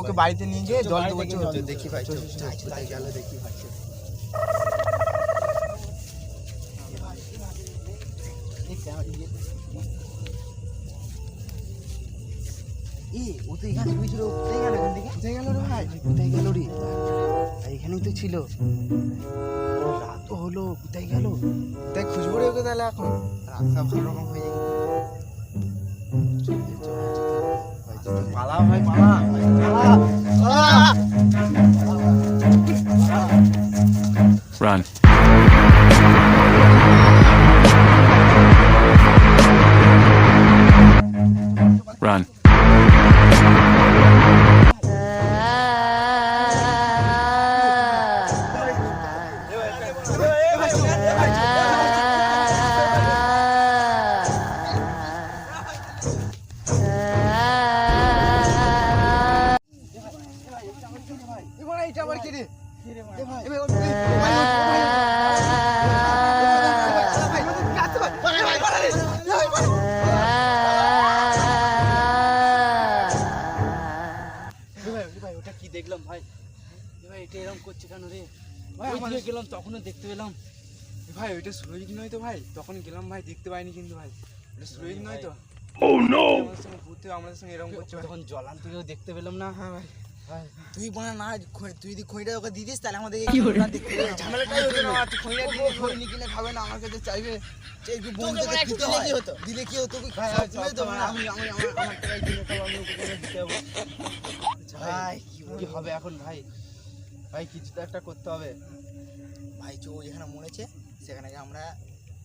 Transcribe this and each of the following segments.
ওকে বাড়িতে নিয়ে গিয়ে জল দেবো দেখি ভাই গেল দেখি ভাই এখানেই তো ছিল। রাত হলো কোথায় গেল? তাই খুঁজবো রে ওকে তাহলে এখন। রাস্তা ভালো রকম হয়ে যায়। পালা ভাই পালা। Run. Run. এটা আবার কি রে ভাই ওটা কি দেখলাম ভাই ভাই এটা এরকম করছে কেন রে? ভাই, দিকে গেলাম তখনও দেখতে পেলাম। ভাই ওইটা সুরজিৎ নয় তো ভাই? তখন গেলাম ভাই দেখতে পাইনি কিন্তু ভাই। ওটা সুরজিৎ নয় তো? Oh no! আমাদের ঘুরতে আমাদের সঙ্গে এরকম করছে তখন দেখতে পেলাম না। হ্যাঁ ভাই। তুই না তুই যদি খইটা ওকে তাহলে আমাদেরকে কি বলে? না দেখতে ঝামেলাটাই হতো না তুই খইটা দিয়ে খই খই কিনে খাবে না আমার কাছে চাইবে। একটু দিতে কি হতো? দিলে কি হতো? ভাই, আমি আমি আমার আমার টাকায় কিনে খাব আমি ওকে দিতে যাব। ভাই কি হবে এখন ভাই? ভাই কিছু তো একটা করতে হবে। ভাই চো যেখানে মরেছে সেখানে আমরা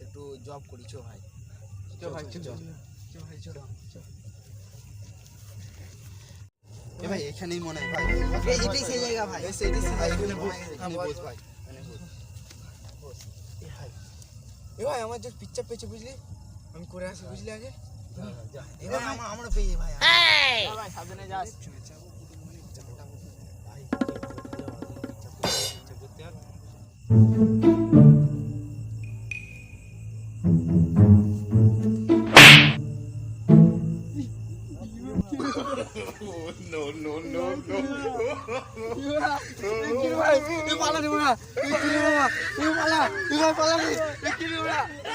একটু জব করি চো ভাই। চো ভাই চো চো ভাই চো। এ ভাই এখানেই মনে হয় ভাই। এটাই সেই জায়গা ভাই। এই সেই জায়গা। এখানে বস হ্যাঁ, এখানে বস। বস ভাই। এখানে বস। এ ভাই। এ ভাই আমার যে পিচ্চা পেয়েছে বুঝলি? আমি করে আসি বুঝলি আগে? এবার আমরা আমরা পেয়ে ভাই। ভাই সাবধানে যাস। ভাই এ পালা দেবো না এ কি রে বাবা এ পালা এ পালা রে এ কি রে বাবা